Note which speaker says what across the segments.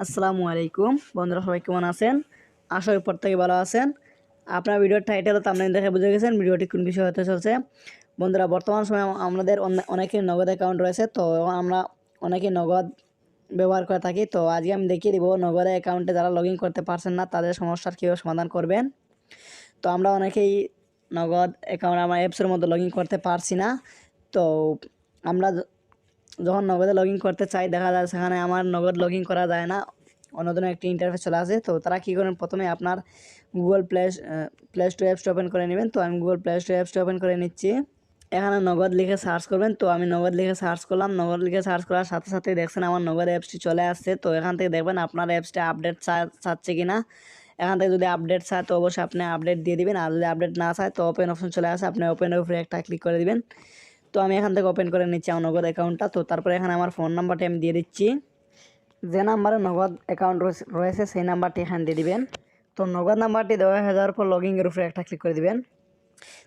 Speaker 1: আসসালামু আলাইকুম। বন্ধুরা, সবাই কেমন আছেন? আশা করি প্রত্যেকে ভালো আছেন। আপনার ভিডিওর টাইটেল তো আপনারা দেখে বুঝে গেছেন ভিডিওটি কোন বিষয় হতে চলছে। বন্ধুরা, বর্তমান সময়ে আমাদের অনে- অনেকের নগদ অ্যাকাউন্ট রয়েছে, তো আমরা অনেকে নগদ ব্যবহার করে থাকি। তো আজকে আমি দেখিয়ে দিব, নগদ অ্যাকাউন্টে যারা লগ করতে পারছেন না, তাদের সমস্যার কীভাবে সমাধান করবেন। তো আমরা অনেকেই নগদ অ্যাকাউন্ট আমার অ্যাপসের মধ্যে লগ করতে পারছি না। তো আমরা যখন নগদে লগ করতে চাই, দেখা যায় সেখানে আমার নগদ লগ করা যায় না। অন্য ধরনের একটি ইন্টারফেস চলে আসে। তো তারা কী করেন? প্রথমে আপনার গুগল প্লে প্লে স্টোর অ্যাপসটা ওপেন করে নেবেন। তো আমি গুগল প্লে স্টোর অ্যাপসটা ওপেন করে নিচ্ছি। এখানে নগদ লিখে সার্চ করবেন। তো আমি নগদ লিখে সার্চ করলাম। নগদ লিখে সার্চ করার সাথে সাথে দেখছেন আমার নগদ অ্যাপসটি চলে আসছে। তো এখান থেকে দেখবেন আপনার অ্যাপসটা আপডেট চাচ্ছে কি না এখান থেকে যদি আপডেট চায়, তো অবশ্যই আপনি আপডেট দিয়ে দিবেন। আর যদি আপডেট না চায়, তো ওপেন অপশন চলে আসে। আপনি ওপেনের উপরে একটা ক্লিক করে দিবেন। তো আমি এখান থেকে ওপেন করে নিচ্ছি আমার নগদ অ্যাকাউন্টটা তো তারপরে এখানে আমার ফোন নাম্বারটি আমি দিয়ে দিচ্ছি। যে নাম্বারে নগদ অ্যাকাউন্ট রয়েছে সেই নাম্বারটি এখানে দিয়ে দিবেন। তো নগদ নাম্বারটি দেওয়া হয়ে যাওয়ার পর ইনের উপরে একটা ক্লিক করে দিবেন।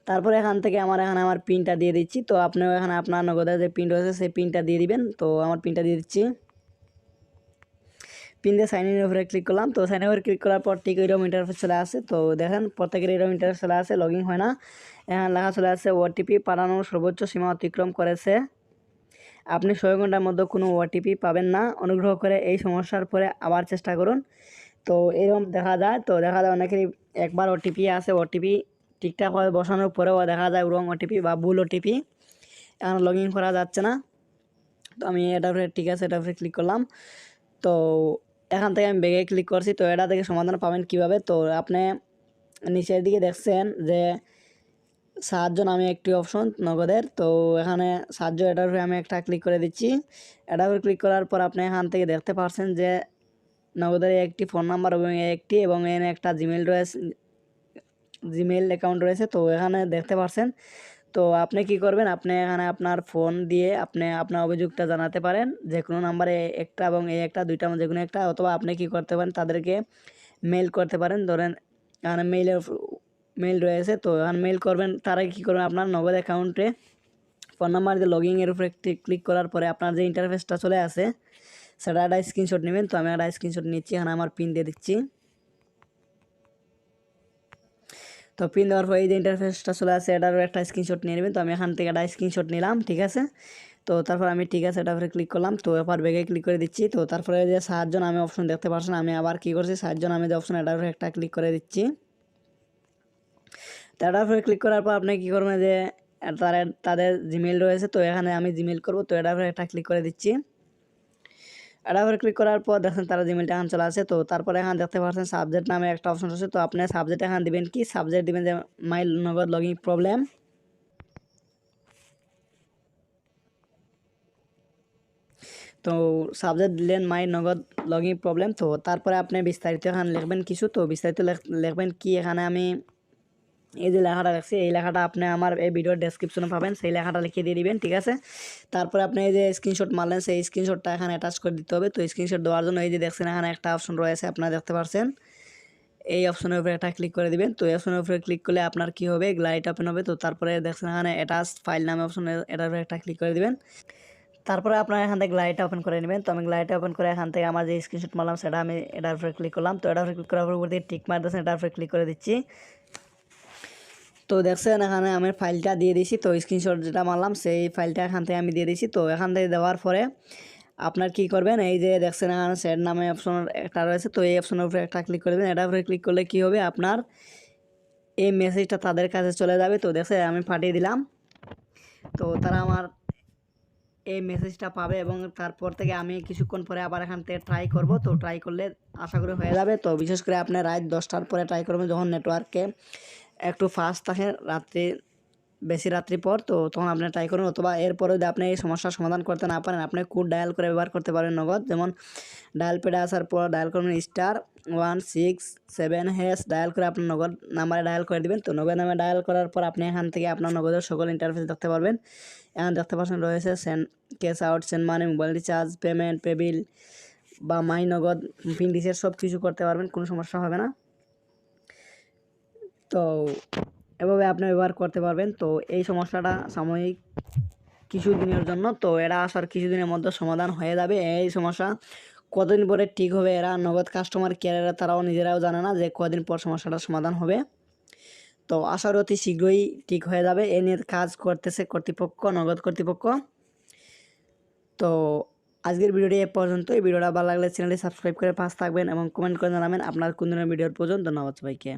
Speaker 1: তারপরে এখান থেকে আমার, এখানে আমার পিনটা দিয়ে দিচ্ছি। তো আপনিও এখানে আপনার নগদের যে পিন রয়েছে, সেই পিনটা দিয়ে দিবেন। তো আমার পিনটা দিয়ে দিচ্ছি। পিন দিয়ে সাইন ইনের উপরে ক্লিক করলাম। তো সাইন উপরে ক্লিক করার পর ঠিক এরকম ইন্টারফেস চলে আসে। তো দেখেন প্রত্যেকের এরকম ইন্টারফেস চলে আসে লগ ইন হয় না। এখানে লেখা চলে আসে ওটিপি পাঠানোর সর্বোচ্চ সীমা অতিক্রম করেছে। আপনি ছয় ঘণ্টার মধ্যে কোনো ওটিপি পাবেন না। অনুগ্রহ করে এই সমস্যার পরে আবার চেষ্টা করুন। তো এরকম দেখা যায়। তো দেখা যায় অনেকেরই একবার ওটিপি আসে ওটিপি ঠিকঠাকভাবে বসানোর পরেও দেখা যায় রং ওটিপি বা ভুল ওটিপি এখন লগ ইন করা যাচ্ছে না। তো আমি এটা ঠিক আছে এটা ক্লিক করলাম। তো এখান থেকে আমি ব্যাগে ক্লিক করছি, তো এটা থেকে সমাধান পাবেন কীভাবে? তো আপনি নিচের দিকে দেখছেন যে সাহায্য নামে একটি অপশন নগদের। তো এখানে সাহায্য এটার আমি একটা ক্লিক করে দিচ্ছি। এটার উপরে ক্লিক করার পর আপনি এখান থেকে দেখতে পারছেন যে নগদের একটি ফোন নাম্বার এবং একটি এবং এখানে একটা জিমেল রয়েছে জিমেল অ্যাকাউন্ট রয়েছে। তো এখানে দেখতে পারছেন তো আপনি কি করবেন? আপনি এখানে আপনার ফোন দিয়ে আপনি আপনার অভিযোগটা জানাতে পারেন। যে কোনো নাম্বারে একটা এবং এই একটা, দুইটা যে কোনো একটা, অথবা আপনি কি করতে পারেন, তাদেরকে মেল করতে পারেন। ধরেন, এখানে মেইলের মেইল রয়েছে, তো এখানে মেইল করবেন, তারা কী করবেন, আপনার নগদ অ্যাকাউন্টে ফোন নাম্বার দিয়ে লগ ইনের উপরে ক্লিক করার পরে আপনার যে ইন্টারফেসটা চলে আসে, সেটা একটা স্ক্রিনশট নেবেন। তো আমি একটা স্ক্রিনশট নিচ্ছি, এখানে আমার পিন দিয়ে দিচ্ছি। তো পিন দেওয়ার পর এই যে ইন্টারফেসটা চলে আসে, এটারও একটা স্ক্রিনশট নিয়ে নেবেন। তো আমি এখান থেকে একটা স্ক্রিনশট নিলাম, ঠিক আছে? তো তারপর আমি ঠিক আছে, এটার উপরে ক্লিক করলাম। তো এবার ব্যাগে ক্লিক করে দিচ্ছি। তো তারপরে যে সাহায্য নামে অপশন দেখতে পাচ্ছেন আমি আবার কী করছি? সাহায্য নামে যে অপশন এটার উপরে একটা ক্লিক করে দিচ্ছি। তো এটার উপরে ক্লিক করার পর আপনি কী করবেন যে, তাদের জিমেল রয়েছে, তো এখানে আমি জিমেল করব। তো এটার উপরে একটা ক্লিক করে দিচ্ছি। উপরে ক্লিক করার পর দেখেন তারা জিমেলটা এখন চলে আসে, তো তারপরে এখন দেখতে পাচ্ছেন সাবজেক্ট নামে একটা অপশন রয়েছে, তো আপনি সাবজেক্ট এখন দিবেন কি? সাবজেক্ট দিবেন যে মাই নগদ লগিং প্রবলেম তো সাবজেক্ট দিলেন মাই নগদ লগিং প্রবলেম তো তারপরে আপনি বিস্তারিত এখানে লিখবেন কিছু, তো বিস্তারিত লেখ- লিখবেন কি এখানে আমি এই যে লেখাটা রাখছি এই লেখাটা আপনি আমার এই ভিডিওর ডেসক্রিপশনে পাবেন, সেই লেখাটা লিখে দিয়ে দিবেন, ঠিক আছে? তারপরে আপনি এই যে স্ক্রিনশট মারলেন, সেই স্ক্রিনশটটা এখানে অ্যাটাচ করে দিতে হবে। তো স্ক্রিনশট দেওয়ার জন্য এই যে দেখছেন, এখানে একটা অপশন রয়েছে, আপনারা দেখতে পাচ্ছেন এই অপশনের উপরে একটা ক্লিক করে দিবেন। তো এই অপশনের উপরে ক্লিক করলে আপনার কি হবে? গ্লাইড ওপেন হবে। তো তারপরে দেখছেন, এখানে অ্যাটাচ ফাইল নামে অপশন এটার উপরে একটা ক্লিক করে দিবেন। তারপরে আপনারা এখান থেকে গ্লাইডটা ওপেন করে নেবেন। তো আমি গ্লাইডটা ওপেন করে এখান থেকে আমার যে স্ক্রিনশট মারলাম, সেটা আমি এটার উপরে ক্লিক করলাম। তো এটার উপরে ক্লিক করার পর দিয়ে টিক মার দিয়েছেন এটার উপরে ক্লিক করে দিচ্ছি। তো দেখছেন, এখানে আমি ফাইলটা দিয়ে দিয়েছি। তো স্ক্রিনশট যেটা মারলাম, সেই ফাইলটা এখান থেকে আমি দিয়ে দিয়েছি। তো এখান থেকে দেওয়ার পরে আপনার কি করবেন, এই যে দেখছেন, এখানে সেট নামে অপশন একটা রয়েছে। তো এই অপশনের উপরে একটা ক্লিক করে দেবেন। এটার উপরে ক্লিক করলে কি হবে, আপনার এই মেসেজটা তাদের কাছে চলে যাবে। তো দেখছে আমি পাঠিয়ে দিলাম। তো তারা আমার এই মেসেজটা পাবে এবং তারপর থেকে আমি কিছুক্ষণ পরে আবার এখান থেকে ট্রাই করব। তো ট্রাই করলে আশা করি হয়ে যাবে। তো বিশেষ করে আপনি রাত দশটার পরে ট্রাই করবেন, যখন নেটওয়ার্কে একটু ফাস্ট থাকে রাত্রি, বেশি রাত্রি পর, তো তখন আপনি ট্রাই করুন, অথবা এরপরে যদি আপনি এই সমস্যার সমাধান করতে না পারেন, আপনি কোড ডায়াল করে ব্যবহার করতে পারেন নগদ। যেমন ডায়াল পেডে আসার পর ডায়াল করবেন star one six seven hash dial করে আপনার নগদ নাম্বারে ডায়াল করে দিবেন। তো নগদ নামে ডায়াল করার পর আপনি এখান থেকে আপনার নগদের সকল ইন্টারফেস দেখতে পারবেন। এখানে দেখতে পাচ্ছেন রয়েছে send cash out send money mobile recharge payment pay bill বা মাই নগদ পিন রিচার্জ সব কিছু করতে পারবেন, কোনো সমস্যা হবে না। তো এভাবে আপনি ব্যবহার করতে পারবেন। তো এই সমস্যাটা সাময়িক কিছু দিনের জন্য। তো এরা আসার কিছুদিনের মধ্যে সমাধান হয়ে যাবে। এই সমস্যা কতদিন পরে ঠিক হবে এরা নগদ কাস্টমার কেয়ারেরা তারাও নিজেরাও জানে না যে কদিন পর সমস্যাটা সমাধান হবে। তো আশা করি অতি শীঘ্রই ঠিক হয়ে যাবে। এ নিয়ে কাজ করতেছে কর্তৃপক্ষ, নগদ কর্তৃপক্ষ। তো আজকের ভিডিওটি এ পর্যন্ত এই ভিডিওটা ভালো লাগলে চ্যানেলটি সাবস্ক্রাইব করে পাশ থাকবেন এবং কমেন্ট করে জানাবেন আপনার কোন ধরনের ভিডিওর প্রয়োজন। ধন্যবাদ সবাইকে।